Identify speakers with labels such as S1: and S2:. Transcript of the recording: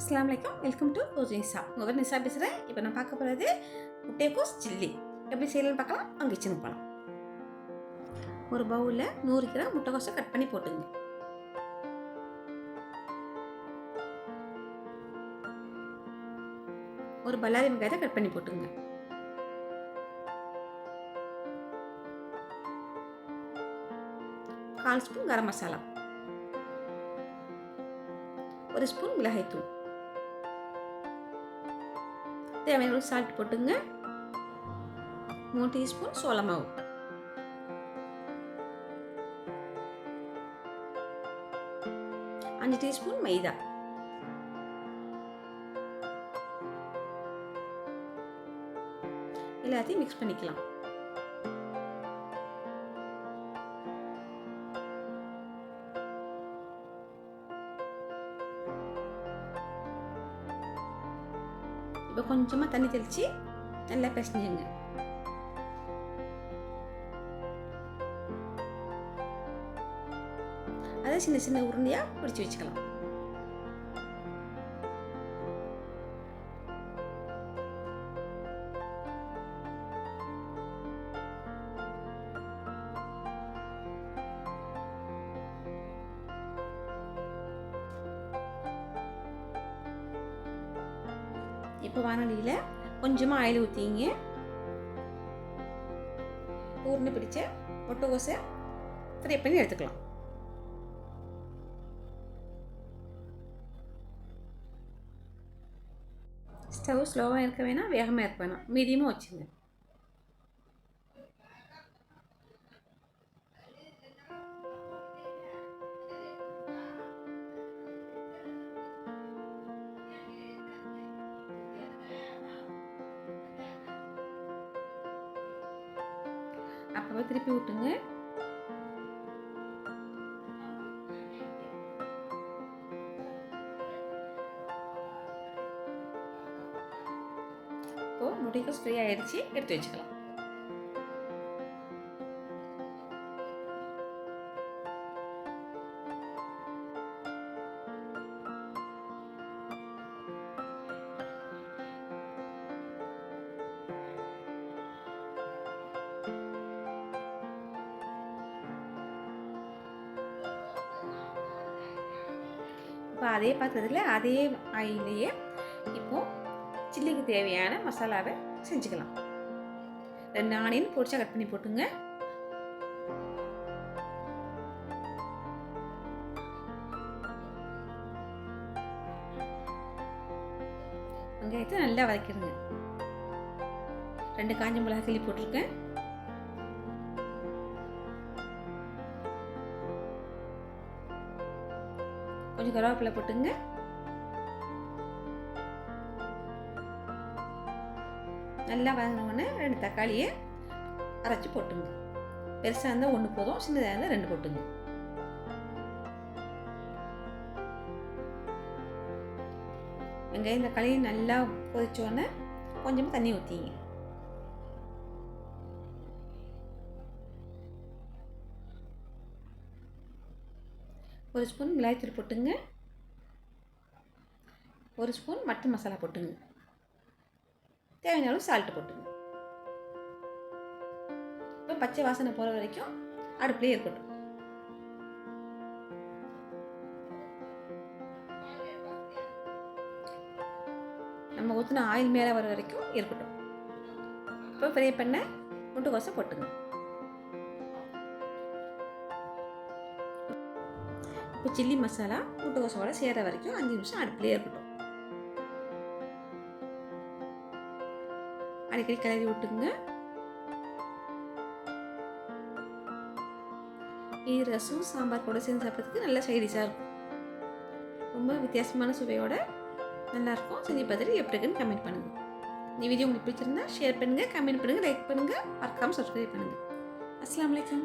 S1: அஸ்லாம் வலைக்கம் welcome to rose நிசா உங்கள் நிசா பேசுகிறேன் இப்போ நான் பார்க்க போகிறது முட்டைக்கோஸ் சில்லி. எப்படி செய்யலாம்னு பார்க்கலாம். அங்கே கிச்சனுக்கு போகலாம் ஒரு பவுலில் நூறு கிராம் முட்டைக்கோஸை கட் பண்ணி போட்டுங்க ஒரு பல்லாரி வெங்காயத்தை கட் பண்ணி போட்டுங்க கால் ஸ்பூன் கரம் மசாலா. ஒரு ஸ்பூன் மிளகாய்த்தூள். தேவையான அளவு சால்ட் போட்டுங்க. மூணு டீஸ்பூன் சோள மாவு. அஞ்சு டீஸ்பூன் மைதா. எல்லாத்தையும் மிக்ஸ் பண்ணிக்கலாம். இப்போ கொஞ்சமாக தண்ணி தெளித்து நல்லா பிசைஞ்சுங்க. அதை சின்ன சின்ன உருண்டையாக பிடிச்சி வச்சுக்கலாம். இப்போ வானொலியில் கொஞ்சமாக ஆயில் ஊற்றிங்க ஊர்னு பிடிச்ச முட்டைகோசை ஃப்ரை பண்ணி எடுத்துக்கலாம். ஸ்டவ் ஸ்லோவாக இருக்க வேணாம் வேகமாக இருக்க வேணாம். மீடியமாக வச்சுங்க. அப்போ திருப்பி விட்டுங்க இப்போ முட்டைக்கோஸ் ஃப்ரீ ஆயிடுச்சு. எடுத்து வச்சுக்கலாம். இப்போ அதே பாத்திரத்தில் அதே ஆயிலேயே இப்போது சில்லிக்கு தேவையான மசாலாவை செஞ்சுக்கலாம். ரெண்டு ஆனியன் பொடிச்சா கட் பண்ணி போட்டுங்க. வெங்காயத்தை நல்லா வதக்கிடுங்க. ரெண்டு காஞ்ச மிளகா கிள்ளி போட்டிருக்கேன். கொஞ்சம் கருவேப்பிலை போட்டுங்க. நல்லா வதங்கினோடனே ரெண்டு தக்காளியை அரைச்சி போட்டுங்க. பெருசாக இருந்தால் ஒன்று போதும் சின்னதாக இருந்தால் ரெண்டு போட்டுங்க. வெங்காயம் தக்காளியை நல்லா கொதிச்சோடனே கொஞ்சமாக தண்ணி ஊற்றிங்க ஒரு ஸ்பூன் மிளகாய்த்தூள் போட்டுங்க. ஒரு ஸ்பூன் மட்டன் மசாலா போட்டுங்க. தேவையான அளவு சால்ட்டு போட்டுங்க. இப்போ பச்சை வாசனை போகிற வரைக்கும் அடுப்புலேயே இருக்கட்டும். நம்ம ஊற்றின ஆயில் மேலே வர வரைக்கும் இருக்கட்டும். இப்போ ஃப்ரை பண்ண முட்டைக்கோசை போட்டுங்க. இப்போ சில்லி மசாலா முட்டைக்கோசோட சேர்கிற வரைக்கும் அஞ்சு நிமிஷம் அடுப்பிலே இருக்கட்டும். அடிக்கடி கிளறி விட்டுங்க இது ரசம் சாம்பார் கூட சேர்ந்து சாப்பிட்றதுக்கு நல்ல சைடிஷாக இருக்கும். ரொம்ப வித்தியாசமான சுவையோட நல்லாயிருக்கும் செஞ்சு பார்த்துட்டு எப்படி இருக்குன்னு கமெண்ட் பண்ணுங்கள் இந்த வீடியோ உங்களுக்கு பிடிச்சிருந்தா ஷேர் பண்ணுங்கள் கமெண்ட் பண்ணுங்கள் லைக் பண்ணுங்கள் மறக்காமல் சப்ஸ்கிரைப் பண்ணுங்கள் அஸ்லாம் வலைக்கம்